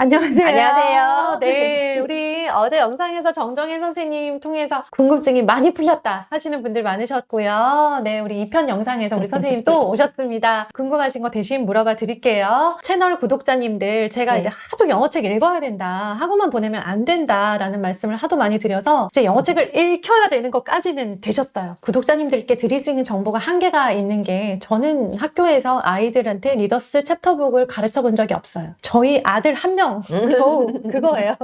안녕하세요. 안녕하세요. 네, 우리 어제 영상에서 정정혜 선생님 통해서 궁금증이 많이 풀렸다 하시는 분들 많으셨고요. 네, 우리 2편 영상에서 우리 선생님 또 오셨습니다. 궁금하신 거 대신 물어봐 드릴게요. 채널 구독자님들, 제가 네. 이제 하도 영어책 읽어야 된다, 학원만 보내면 안 된다라는 말씀을 하도 많이 드려서 이제 영어책을 읽혀야 되는 것까지는 되셨어요. 구독자님들께 드릴 수 있는 정보가 한계가 있는 게 저는 학교에서 아이들한테 리더스 챕터북을 가르쳐 본 적이 없어요. 저희 아들 한 명 겨우 그거예요.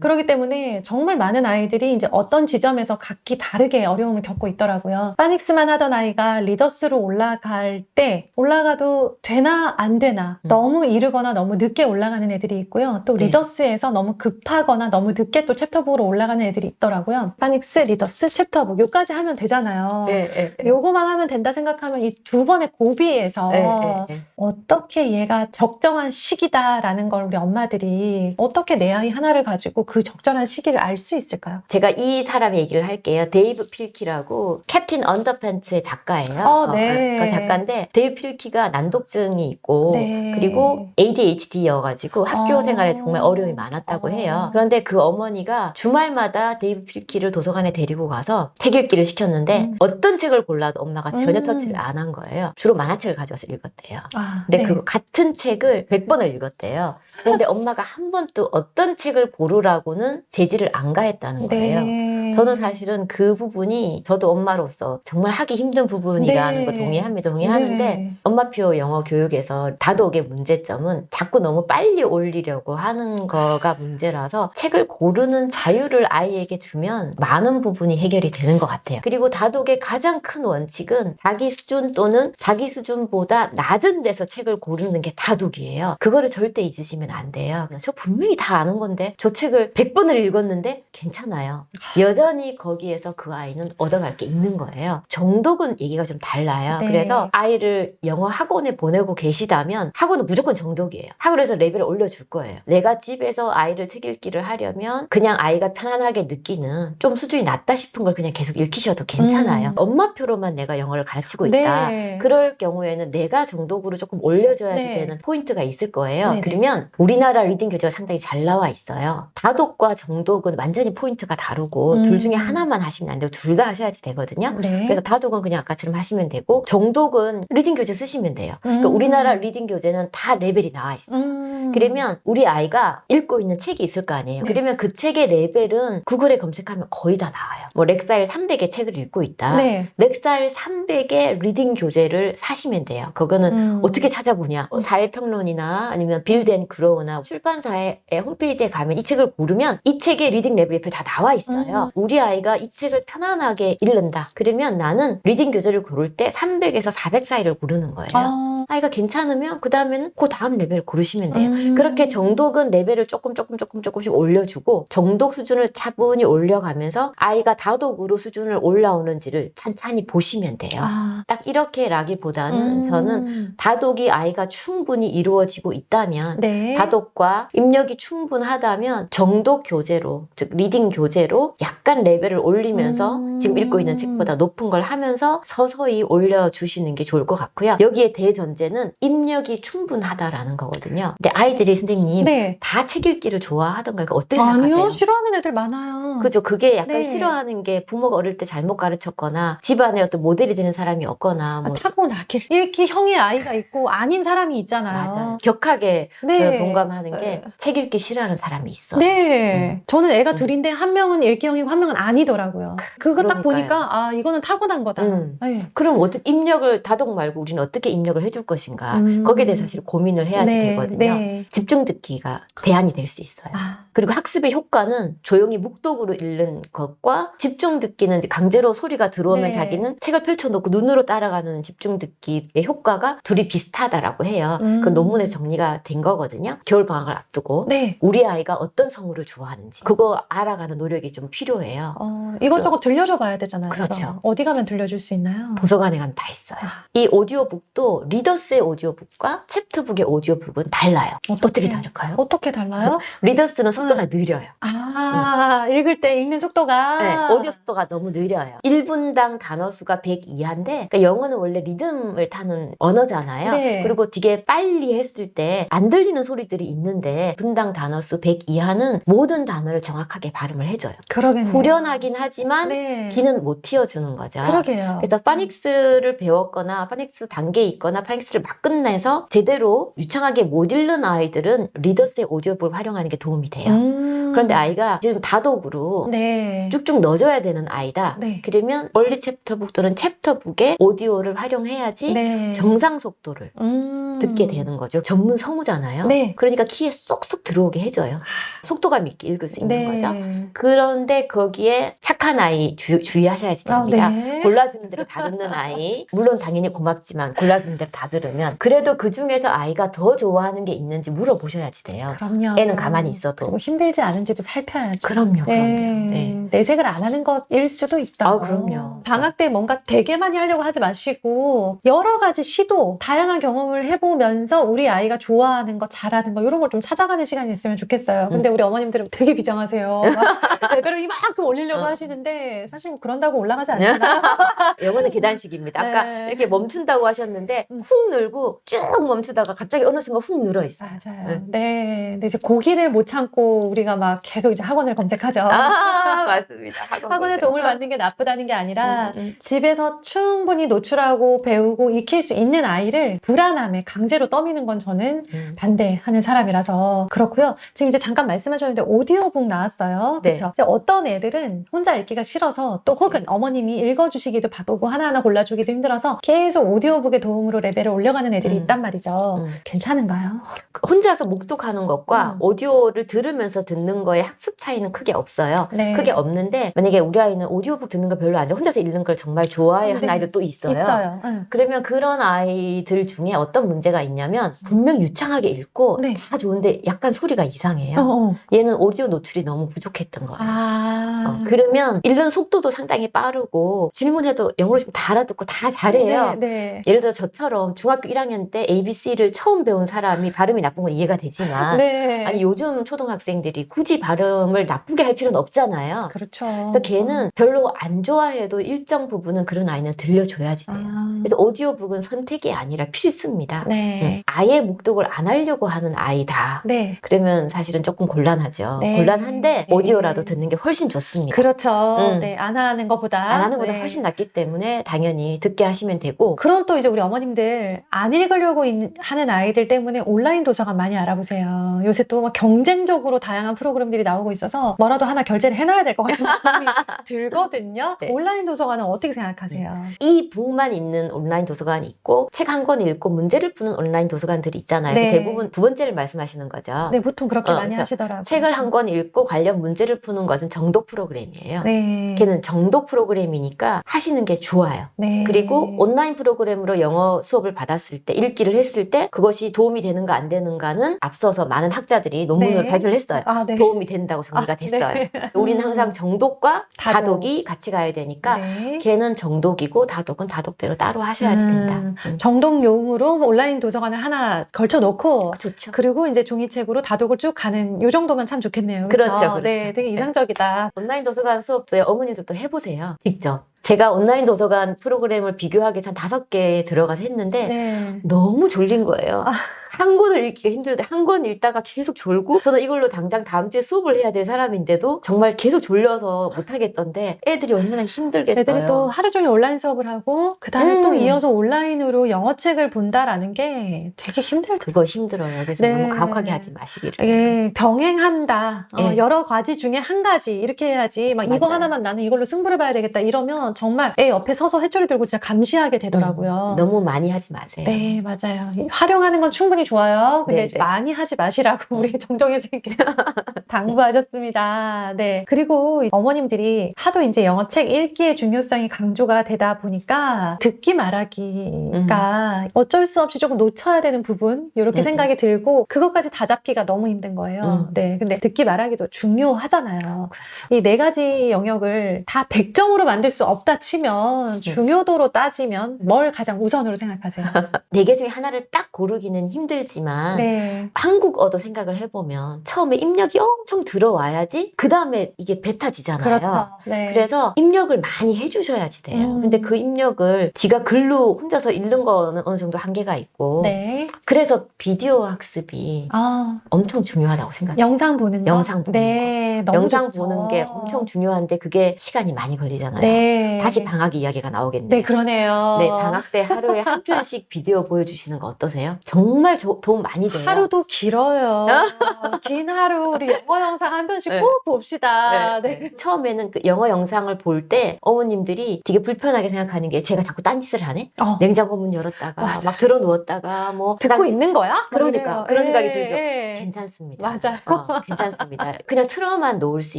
그렇기 때문에 정말 많은 아이들이 이제 어떤 지점에서 각기 다르게 어려움을 겪고 있더라고요. 파닉스만 하던 아이가 리더스로 올라갈 때 올라가도 되나 안 되나 음. 너무 이르거나 너무 늦게 올라가는 애들이 있고요. 또 네. 리더스에서 너무 급하거나 너무 늦게 또 챕터북으로 올라가는 애들이 있더라고요. 파닉스, 리더스, 챕터북 요까지 하면 되잖아요. 네, 네, 네. 요거만 하면 된다 생각하면 이 두 번의 고비에서 네, 네, 네. 어떻게 얘가 적정한 시기다라는 걸 우리 엄마들이 어떻게 내 아이 하나를 가지고 그 적절한 시기를 알 수 있을까요? 제가 이 사람 얘기를 할게요. 데이브 필키라고 캡틴 언더팬츠의 작가예요. 어, 네. 그 작가인데 데이브 필키가 난독증이 있고 네. 그리고 ADHD여가지고 학교 어. 생활에 정말 어려움이 많았다고 어. 해요. 그런데 그 어머니가 주말마다 데이브 필키를 도서관에 데리고 가서 책 읽기를 시켰는데 음. 어떤 책을 골라도 엄마가 전혀 음. 터치를 안 한 거예요. 주로 만화책을 가져와서 읽었대요. 아, 근데 네. 그 같은 책을 100번을 읽었대요. 그런데 엄마가 한 번도 어떤 책을 고르라고는 제지를 안 가했다는 거예요. 네. 저는 사실은 그 부분이 저도 엄마로서 정말 하기 힘든 부분이라는 네. 거 동의합니다. 동의하는데 네. 엄마표 영어 교육에서 다독의 문제점은 자꾸 너무 빨리 올리려고 하는 거가 문제라서 책을 고르는 자유를 아이에게 주면 많은 부분이 해결이 되는 것 같아요. 그리고 다독의 가장 큰 원칙은 자기 수준 또는 자기 수준보다 낮은 데서 책을 고르는 게 다독이에요. 그거를 절대 잊으시면 안 돼요. 저 분명히 다 아는 건데 저 책을 100번을 읽었는데 괜찮아요. 여 전히 거기에서 그 아이는 얻어갈 게 있는 거예요. 정독은 얘기가 좀 달라요. 네. 그래서 아이를 영어 학원에 보내고 계시다면 학원은 무조건 정독이에요. 학원에서 레벨을 올려줄 거예요. 내가 집에서 아이를 책 읽기를 하려면 그냥 아이가 편안하게 느끼는 좀 수준이 낮다 싶은 걸 그냥 계속 읽히셔도 괜찮아요. 음. 엄마표로만 내가 영어를 가르치고 있다. 네. 그럴 경우에는 내가 정독으로 조금 올려줘야지 네. 되는 포인트가 있을 거예요. 네네. 그러면 우리나라 리딩 교재가 상당히 잘 나와 있어요. 다독과 정독은 완전히 포인트가 다르고 음. 둘 중에 하나만 하시면 안 되고 둘 다 하셔야지 되거든요. 네. 그래서 다독은 그냥 아까처럼 하시면 되고 정독은 리딩 교재 쓰시면 돼요. 그러니까 음. 우리나라 리딩 교재는 다 레벨이 나와 있어요. 음. 그러면 우리 아이가 읽고 있는 책이 있을 거 아니에요. 네. 그러면 그 책의 레벨은 구글에 검색하면 거의 다 나와요. 뭐 렉사일 300의 책을 읽고 있다. 네. 렉사일 300의 리딩 교재를 사시면 돼요. 그거는 음. 어떻게 찾아보냐? 어, 사회평론이나 아니면 빌덴 그로우나 출판사의 홈페이지에 가면 이 책을 고르면 이 책의 리딩 레벨이 다 나와 있어요. 우리 아이가 이 책을 편안하게 읽는다. 그러면 나는 리딩 교재를 고를 때 300에서 400 사이를 고르는 거예요. 아. 아이가 괜찮으면 그 다음에는 그 다음 레벨 고르시면 돼요. 음. 그렇게 정독은 레벨을 조금 조금 조금 조금씩 올려주고 정독 수준을 차분히 올려가면서 아이가 다독으로 수준을 올라오는지를 찬찬히 보시면 돼요. 아. 딱 이렇게 라기보다는 음. 저는 다독이 아이가 충분히 이루어지고 있다면 네. 다독과 입력이 충분하다면 정독 교재로 즉 리딩 교재로 약간 레벨을 올리면서 음. 지금 읽고 있는 책보다 높은 걸 하면서 서서히 올려주시는 게 좋을 것 같고요. 여기에 대전 제는 입력이 충분하다라는 거거든요. 근데 아이들이 선생님 네. 다 책 읽기를 좋아하던가요? 어떻게 아니요, 생각하세요? 싫어하는 애들 많아요. 그죠. 그게 약간 네. 싫어하는 게 부모가 어릴 때 잘못 가르쳤거나 집안에 어떤 모델이 되는 사람이 없거나 아, 뭐 타고나길. 읽기 형의 아이가 있고 아닌 사람이 있잖아요. 맞아요. 격하게 네. 저는 동감하는 게 네. 책 읽기 싫어하는 사람이 있어요. 네. 저는 애가 음. 둘인데 한 명은 일기형이고 한 명은 아니더라고요. 그거 딱 그러니까요. 보니까 아 이거는 타고난 거다. 음. 네. 그럼 어떻게 입력을 다독 말고 우리는 어떻게 입력을 해줄 것인가? 음. 거기에 대해서 사실 고민을 해야지 네, 되거든요. 네. 집중 듣기가 대안이 될 수 있어요. 아, 그리고 학습의 효과는 조용히 묵독으로 읽는 것과 집중 듣기는 강제로 소리가 들어오면 네. 자기는 책을 펼쳐놓고 눈으로 따라가는 집중 듣기의 효과가 둘이 비슷하다라고 해요. 음. 그 논문에 정리가 된 거거든요. 겨울 방학을 앞두고 네. 우리 아이가 어떤 성우를 좋아하는지 그거 알아가는 노력이 좀 필요해요. 어, 이것저것 들려줘 봐야 되잖아요. 그렇죠. 어디 가면 들려줄 수 있나요? 도서관에 가면 다 있어요. 아. 이 오디오북도 리더 스의 오디오북과 챕터북의 오디오북은 달라요. 어떻게 다를까요? 어떻게 달라요? 리더스는 속도가 느려요. 아, 읽을 때 읽는 속도가. 네, 오디오 속도가 너무 느려요. 1분당 단어 수가 100 이하인데, 그러니까 영어는 원래 리듬을 타는 언어잖아요. 네. 그리고 되게 빨리 했을 때 안 들리는 소리들이 있는데, 분당 단어 수 100 이하는 모든 단어를 정확하게 발음을 해줘요. 그러겠네요. 후련하긴 하지만 네. 귀는 못 틔워주는 거죠. 그러게요. 그래서 파닉스를 배웠거나 파닉스 단계에 있거나 파닉스 를 막 끝내서 제대로 유창하게 못 읽는 아이들은 리더스의 오디오북을 활용하는 게 도움이 돼요. 음. 그런데 아이가 지금 다독으로 네. 쭉쭉 넣어줘야 되는 아이다. 네. 그러면 원리 챕터북 또는 챕터북의 오디오를 활용해야지 네. 정상 속도를 음. 듣게 되는 거죠. 전문 성우잖아요. 네. 그러니까 키에 쏙쏙 들어오게 해줘요. 속도감 있게 읽을 수 있는 네. 거죠. 그런데 거기에 착한 아이 주, 주의하셔야지 아, 됩니다. 네. 골라주는 대로 다 듣는 아이 물론 당연히 고맙지만 골라주는 대로 다 들으면 그래도 그 중에서 아이가 더 좋아하는 게 있는지 물어보셔야지 돼요. 그럼요. 애는 가만히 있어도 그리고 힘들지 않은지도 살펴야죠. 그럼요, 그럼요. 네. 네. 내색을 안 하는 것일 수도 있어요. 아, 그럼요. 방학 때 뭔가 되게 많이 하려고 하지 마시고 여러 가지 시도, 다양한 경험을 해보면서 우리 아이가 좋아하는 거, 잘하는 거 이런 걸 좀 찾아가는 시간이 있으면 좋겠어요. 근데 음. 우리 어머님들은 되게 비장하세요. 막 레벨을 이만큼 올리려고 어. 하시는데 사실 뭐 그런다고 올라가지 않잖아요. 영어는 계단식입니다. 아까 네. 이렇게 멈춘다고 하셨는데 음. 훅 늘고 쭉 멈추다가 갑자기 어느 순간 훅 늘어 있어요. 맞아요. 네. 근데 이제 고기를 못 참고 우리가 막 계속 이제 학원을 검색하죠. 아 맞습니다. 학원 학원의. 도움을 받는 게 나쁘다는 게 아니라 음, 음. 집에서 충분히 노출하고 배우고 익힐 수 있는 아이를 불안함에 강제로 떠미는 건 저는 음. 반대하는 사람이라서 그렇고요. 지금 이제 잠깐 말씀하셨는데 오디오북 나왔어요. 네. 그렇죠. 어떤 애들은 혼자 읽기가 싫어서 또 혹은 어머님이 읽어주시기도 바쁘고 하나하나 골라주기도 힘들어서 계속 오디오북의 도움으로 레벨을 올려가는 애들이 음. 있단 말이죠. 음. 괜찮은가요? 혼자서 묵독하는 것과 음. 오디오를 들으면서 듣는 거의 학습 차이는 크게 없어요. 네. 크게 없는데 만약에 우리 아이는 오디오북 듣는 거 별로 안 좋아 혼자서 읽는 걸 정말 좋아해 하는 네. 아이들 또 있어요. 있어요. 응. 그러면 그런 아이들 중에 어떤 문제가 있냐면 분명 유창하게 읽고 네. 다 좋은데 약간 소리가 이상해요. 어, 어. 얘는 오디오 노출이 너무 부족했던 거예요. 아. 어, 그러면 읽는 속도도 상당히 빠르고 질문해도 영어로 지금 다 알아듣고 다 잘해요. 네, 네. 예를 들어 저처럼 중학교 1학년 때 ABC를 처음 배운 사람이 발음이 나쁜 건 이해가 되지만 네. 아니 요즘 초등학생들이 굳이 발음을 나쁘게 할 필요는 없잖아요. 그렇죠. 그래서 걔는 별로 안 좋아해도 일정 부분은 그런 아이는 들려줘야지 돼요. 아. 그래서 오디오북은 선택이 아니라 필수입니다. 네. 음, 아예 묵독을 안 하려고 하는 아이다. 네. 그러면 사실은 조금 곤란하죠. 네. 곤란한데 네. 오디오라도 듣는 게 훨씬 좋습니다. 그렇죠. 음. 네, 안 하는 것보다. 안 하는 것보다 네. 훨씬 낫기 때문에 당연히 듣게 하시면 되고 그런 또 이제 우리 어머님들 안 읽으려고 있- 하는 아이들 때문에 온라인 도서관 많이 알아보세요. 요새 또막 경쟁적으로 다양한 프로그램들이 나오고 있어서 뭐라도 하나 결제를 해놔야 될 것 같은 마음이 들거든요. 네. 온라인 도서관은 어떻게 생각하세요? 이 북만 있는 온라인 도서관이 있고 책 한 권 읽고 문제를 푸는 온라인 도서관들이 있잖아요. 네. 대부분 두 번째를 말씀하시는 거죠. 네, 보통 그렇게 어, 많이 하시더라고요. 책을 한 권 읽고 관련 문제를 푸는 것은 정독 프로그램이에요. 네. 걔는 정독 프로그램이니까 하시는 게 좋아요. 네. 그리고 온라인 프로그램으로 영어 수업을 받았을 때 읽기를 했을 때 그것이 도움이 되는가 안 되는가는 앞서서 많은 학자들이 논문을 네. 발표를 했어요. 아, 네. 도움이 된다고 정리가 아, 됐어요. 네. 우리는 음. 항상 정독과 다독. 다독 이 같이 가야 되니까 네. 걔는 정독이고 다독은 다독대로 따로 하셔야지 된다. 음, 음. 정독용으로 온라인 도서관을 하나 걸쳐 놓고 좋죠. 그리고 이제 종이책으로 다독을 쭉 가는 요 정도면 참 좋겠네요. 그렇죠, 그렇죠. 네, 되게 네. 이상적이다. 온라인 도서관 수업도 어머니들도 해보세요. 직접. 제가 온라인 도서관 프로그램을 비교하기 한 다섯 개 들어가서 했는데 네. 너무 졸린 거예요. 아. 한 권을 읽기가 힘들대. 한권 읽다가 계속 졸고 저는 이걸로 당장 다음 주에 수업을 해야 될 사람인데도 정말 계속 졸려서 못 하겠던데 애들이 얼마나 힘들겠어요. 애들이 또 하루 종일 온라인 수업을 하고 그 다음에 또 음. 이어서 온라인으로 영어 책을 본다라는 게 되게 힘들더라고요. 그거 힘들어요. 그래서 네. 너무 가혹하게 하지 마시기를. 이게 병행한다. 어, 예. 여러 가지 중에 한 가지 이렇게 해야지. 막 이거 맞아요. 하나만 나는 이걸로 승부를 봐야 되겠다. 이러면 정말 애 옆에 서서 해초리 들고 진짜 감시하게 되더라고요. 너무 많이 하지 마세요. 네, 맞아요. 활용하는 건 충분히 좋아요. 근데 네, 이제 네. 많이 하지 마시라고 우리 정정혜 선생님께서 당부하셨습니다. 네. 그리고 어머님들이 하도 이제 영어 책 읽기의 중요성이 강조가 되다 보니까 듣기 말하기가 어쩔 수 없이 조금 놓쳐야 되는 부분 이렇게 음, 생각이 들고 그것까지 다 잡기가 너무 힘든 거예요. 음. 네. 근데 듣기 말하기도 중요하잖아요. 그렇죠. 이네 가지 영역을 다 100점으로 만들 수 없다 치면 중요도로 따지면 뭘 가장 우선으로 생각하세요? 네 개 중에 하나를 딱 고르기는 힘들지만 네. 한국어도 생각을 해보면 처음에 입력이 엄청 들어와야지 그 다음에 이게 뱉어지잖아요. 그렇죠. 네. 그래서 입력을 많이 해주셔야지 돼요. 음. 근데 그 입력을 지가 글로 혼자서 읽는 거는 어느 정도 한계가 있고 네. 그래서 비디오 학습이 아, 엄청 중요하다고 생각해요. 영상 보는 거. 영상 보는 네, 너무 영상 좋죠. 보는 게 엄청 중요한데 그게 시간이 많이 걸리잖아요. 네. 다시 방학 이야기가 나오겠네요. 네, 그러네요. 네, 방학 때 하루에 한 편씩 비디오 보여주시는 거 어떠세요? 정말 조- 도움 많이 돼요. 하루도 길어요. 긴 하루 우리 영어 영상 한 편씩 네. 꼭 봅시다. 네, 네. 네. 처음에는 그 영어 영상을 볼 때 어머님들이 되게 불편하게 생각하는 게 제가 자꾸 딴짓을 하네? 어, 냉장고 문 열었다가 맞아요. 막 들어 누웠다가 뭐 듣고 당시- 있는 거야? 그러니까, 그래요. 그런 생각이 예, 들죠. 예. 괜찮습니다. 맞아요. 어, 괜찮습니다. 그냥 틀어만 놓을 수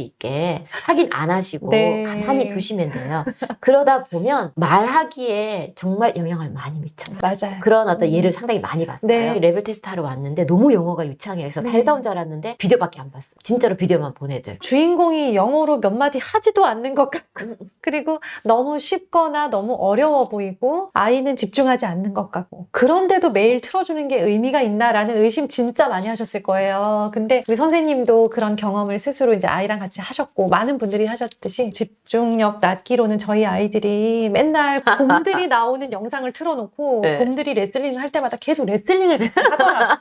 있게 확인 안 하시고 네. 가만히 두시면 돼요. 그러다 보면 말하기에 정말 영향을 많이 미쳐요. 맞아요. 그런 어떤 음. 예를 상당히 많이 봤어요. 네. 레벨 테스트 하러 왔는데 너무 영어가 유창해서 네. 살다 온 줄 알았는데 비디오밖에 안 봤어요. 진짜로 비디오만 보내들. 주인공이 영어로 몇 마디 하지도 않는 것 같고, 그리고 너무 쉽거나 너무 어려워 보이고, 아이는 집중하지 않는 것 같고, 그런데도 매일 틀어주는 게 의미가 있나라는 의심 진짜 많이 하셨을 거예요. 근데 우리 선생님도 그런 경험을 스스로 이제 아이랑 같이 하셨고, 많은 분들이 하셨듯이 집중력 낮기로는 저희 아이들이 맨날 곰들이 나오는 영상을 틀어놓고, 네. 곰들이 레슬링을 할 때마다 계속 레슬링을 같이 하더라고요.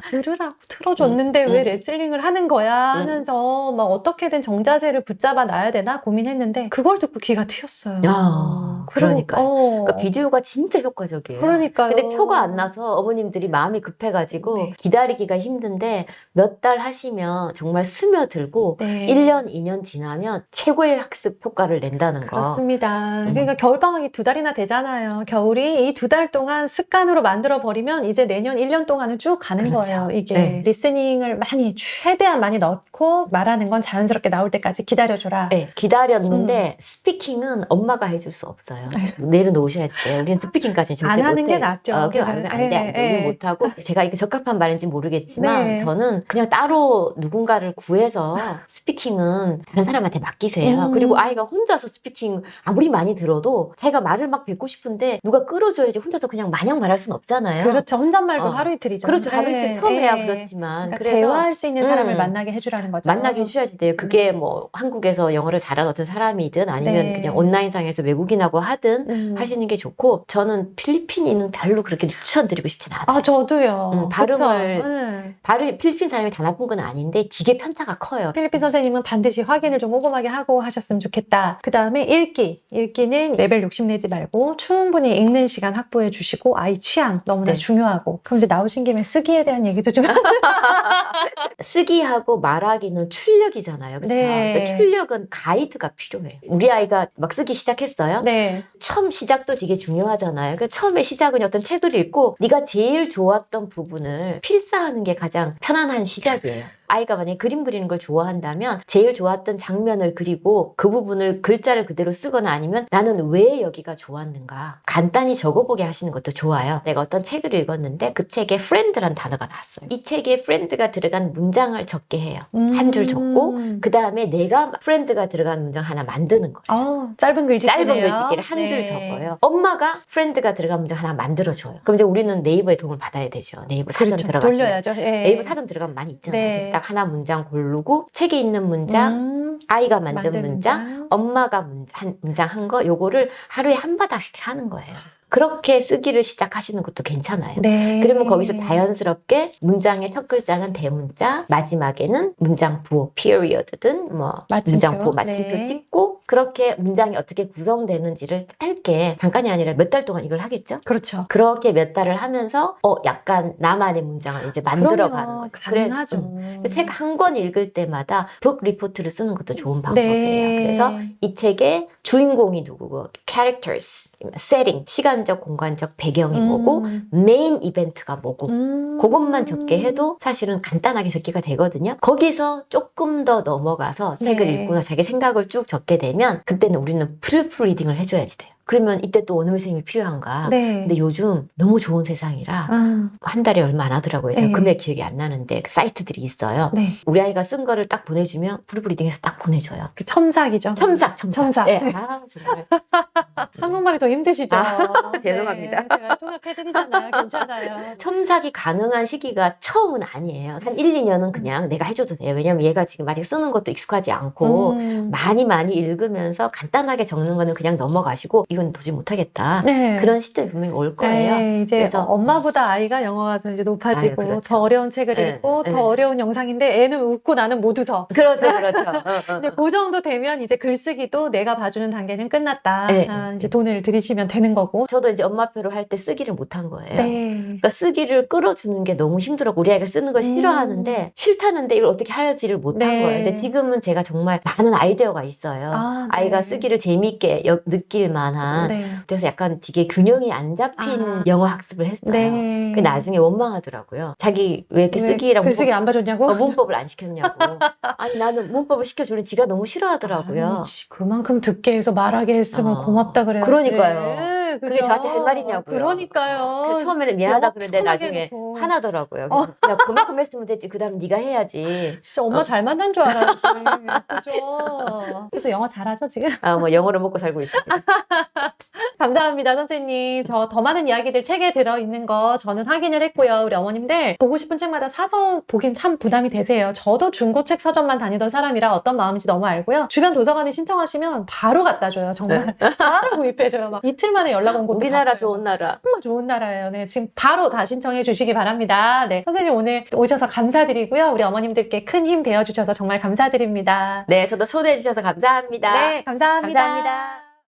들으라고 틀어줬는데 음, 왜 음. 레슬링을 하는 거야 음. 하면서 막 어떻게든 정자세를 붙잡아 놔야 되나 고민했는데 그걸 듣고 귀가 트였어요. 야, 그리고, 그러니까요. 어, 그러니까 비디오가 진짜 효과적이에요. 그러니까요. 근데 표가 안 나서 어머님들이 마음이 급해가지고 네. 기다리기가 힘든데 몇 달 하시면 정말 스며들고 네. 1년, 2년 지나면 최고의 학습 효과를 낸다는 거. 그렇습니다. 음. 그러니까 겨울방학이 두 달이나 되잖아요. 겨울이 이 두 달 동안 습관으로 만들어 버리면 이제 내년 1년 동안은 쭉 가는 그렇죠. 거예요. 이게 네. 리스닝을 많이 최대한 많이 넣고 말하는 건 자연스럽게 나올 때까지 기다려줘라. 네, 기다렸는데 음. 스피킹은 엄마가 해줄 수 없어요. 내려놓으셔야 돼요. 우리는 스피킹까지 절대 안 하는 못해. 게 낫죠. 어, 그게 그죠? 안, 안 돼, 안 돼. 예, 우리 예. 못하고 제가 이게 적합한 말인지 모르겠지만 네. 저는 그냥 따로 누군가를 구해서 스피킹은 다른 사람한테 맡기세요. 음. 그리고 아이가 혼자서 스피킹 아무리 많이 들어도 자기가 말을 막 뱉고 싶은데 누가 끌어줘야지 혼자서 그냥 마냥 말할 수는 없잖아요. 그렇죠. 혼잣말도 어. 하루 이틀이죠. 그렇죠. 하루 예, 이틀 처음에야 예. 그렇지만 그러니까 그래서 대화할 수 있는 사람을 음. 만나게 해주라는 거죠. 만나게 해주셔야지 돼요. 그게 뭐 한국에서 영어를 잘하는 어떤 사람이든 아니면 네. 그냥 온라인상에서 외국인하고 하든 음. 하시는 게 좋고 저는 필리핀인은 별로 그렇게 추천드리고 싶진 않아요. 아 저도요. 음, 발음을-? 음. 발음 필리핀 사람이 다 나쁜 건 아닌데 되게 편차가 커요. 필리핀 선생님은 반드시 확인을 좀 꼼꼼하게 하고 하셨으면 좋겠다. 그 다음에 읽기. 읽기는 레벨 욕심내지 말고 충분히 읽는 시간 확보해 주시고 아이 취향 너무나 네. 중요하고. 그럼 이제 나오신 김에 쓰기에 대한 얘기도 좀. 쓰기하고 말하기는 출력이잖아요. 그렇죠? 네. 그래서 출력은 가이드가 필요해요. 우리 아이가 막 쓰기 시작했어요. 네. 처음 시작도 되게 중요하잖아요. 그 처음에 시작은 어떤 책을 읽고 네가 제일 좋았던 부분을 필사하는 게 가장 편안한 시작이에요. 아이가 만약에 그림 그리는 걸 좋아한다면 제일 좋았던 장면을 그리고 그 부분을 글자를 그대로 쓰거나 아니면 나는 왜 여기가 좋았는가 간단히 적어보게 하시는 것도 좋아요. 내가 어떤 책을 읽었는데 그 책에 friend란 단어가 나왔어요. 이 책에 friend가 들어간 문장을 적게 해요. 한줄 적고 음. 그 다음에 내가 friend가 들어간 문장 하나 만드는 거예요. 어, 짧은 글짓기. 짧은 글짓기를 한줄 적어요. 엄마가 프렌드가 들어간 문장 하나 만들어줘요. 그럼 이제 우리는 네이버의 도움을 받아야 되죠. 네이버 사전 그렇죠. 들어가서. 돌려야죠. 예. 네이버 사전 들어가면 많이 있잖아요. 네. 그래서 딱 하나 문장 고르고 책에 있는 문장, 음, 아이가 만든 만든 문장, 문장. 엄마가 문, 한, 문장 한 거 요거를 하루에 한 바닥씩 하는 거예요. 그렇게 쓰기를 시작하시는 것도 괜찮아요. 네. 그러면 거기서 자연스럽게 문장의 첫 글자는 대문자, 마지막에는 문장 부호, period든 뭐 마침표. 문장 부호, 마침표 네. 찍고 그렇게 문장이 어떻게 구성되는지를 짧게 잠깐이 아니라 몇 달 동안 이걸 하겠죠? 그렇죠. 그렇게 몇 달을 하면서 어 약간 나만의 문장을 이제 만들어 가는 그럼요. 거죠. 가능하죠. 음, 책한 권 읽을 때마다 북 리포트를 쓰는 것도 좋은 방법이에요. 네. 그래서 이 책의 주인공이 누구고, characters, setting, 시간 시간적, 공간적 배경이 음. 뭐고 메인 이벤트가 뭐고 음. 그것만 적게 해도 사실은 간단하게 적기가 되거든요. 거기서 조금 더 넘어가서 책을 네. 읽고 나서 자기 생각을 쭉 적게 되면 그때는 우리는 프리프 리딩을 해줘야지 돼요. 그러면 이때 또 원어민 선생님이 필요한가? 네. 근데 요즘 너무 좋은 세상이라 아, 한 달에 얼마 안 하더라고요. 제가 네. 금액 기억이 안 나는데 그 사이트들이 있어요. 네. 우리 아이가 쓴 거를 딱 보내주면 프리프 리딩해서 딱 보내줘요. 그 첨삭이죠. 첨삭, 첨삭. 첨삭. 네. 아, 정말. 한국말이 더 힘드시죠? 아, 죄송합니다. 네, 제가 통역해드리잖아요. 괜찮아요. 첨삭이 가능한 시기가 처음은 아니에요. 한 1, 2년은 그냥 내가 해줘도 돼요. 왜냐면 얘가 지금 아직 쓰는 것도 익숙하지 않고 음. 많이 많이 읽으면서 간단하게 적는 거는 그냥 넘어가시고 이건 도저히 못하겠다. 네. 그런 시점이 분명히 올 거예요. 네, 이제 그래서- 엄마보다 아이가 영어가 좀 이제 높아지고 아유, 그렇죠. 더 어려운 책을 네, 읽고 네. 더 어려운 영상인데 애는 웃고 나는 못 웃어. 그렇죠, 그렇죠. 어, 어, 이제 그 정도 되면 이제 글쓰기도 내가 봐주는 단계는 끝났다. 네. 아, 이제 돈을 들이시면 되는 거고. 저도 이제 엄마표를 할때 쓰기를 못한 거예요. 네. 그러니까 쓰기를 끌어주는 게 너무 힘들었고 우리 아이가 쓰는 걸 음. 싫어하는데 싫다는데 이걸 어떻게 하지를 못한 네. 거예요. 근데 지금은 제가 정말 많은 아이디어가 있어요. 아, 네. 아이가 쓰기를 재미있게 여- 느낄 만한 네. 그래서 약간 되게 균형이 안 잡힌 아. 영어 학습을 했어요. 네. 그 나중에 원망하더라고요. 자기 왜 이렇게 왜 쓰기랑 글쓰기 안 봐줬냐고? 어, 문법을 안 시켰냐고. 아니 나는 문법을 시켜주는 지가 너무 싫어하더라고요. 아니, 씨, 그만큼 듣게 해서 말하게 했으면 어. 고맙다 그래요. 그러니까요. 그게 저한테 할 말이냐고요. 그러니까요. 그래서 처음에는 미안하다 편하게 나중에 해놓고. 화나더라고요. 그래서 야 그만큼 했으면 됐지. 그 다음 네가 해야지. 진짜 엄마 어. 잘 만난 줄 알았지. 그죠? 그래서 영어 잘하죠, 지금? 아 뭐 영어를 먹고 살고 있습니다. 감사합니다, 선생님. 저 더 많은 이야기들 책에 들어있는 거 저는 확인을 했고요. 우리 어머님들 보고 싶은 책마다 사서 보긴 참 부담이 되세요. 저도 중고책 서점만 다니던 사람이라 어떤 마음인지 너무 알고요. 주변 도서관에 신청하시면 바로 갖다 줘요. 정말. 바로 구입해줘요. 막 이틀 만에 연락 온 곳도 우리나라 봤어요. 좋은 나라. 정말 좋은 나라예요. 네, 지금 바로 다 신청해 주시기 바랍니다. 네, 선생님 오늘 오셔서 감사드리고요. 우리 어머님들께 큰 힘 되어 주셔서 정말 감사드립니다. 네, 저도 초대해 주셔서 감사합니다. 네, 감사합니다. 감사합니다.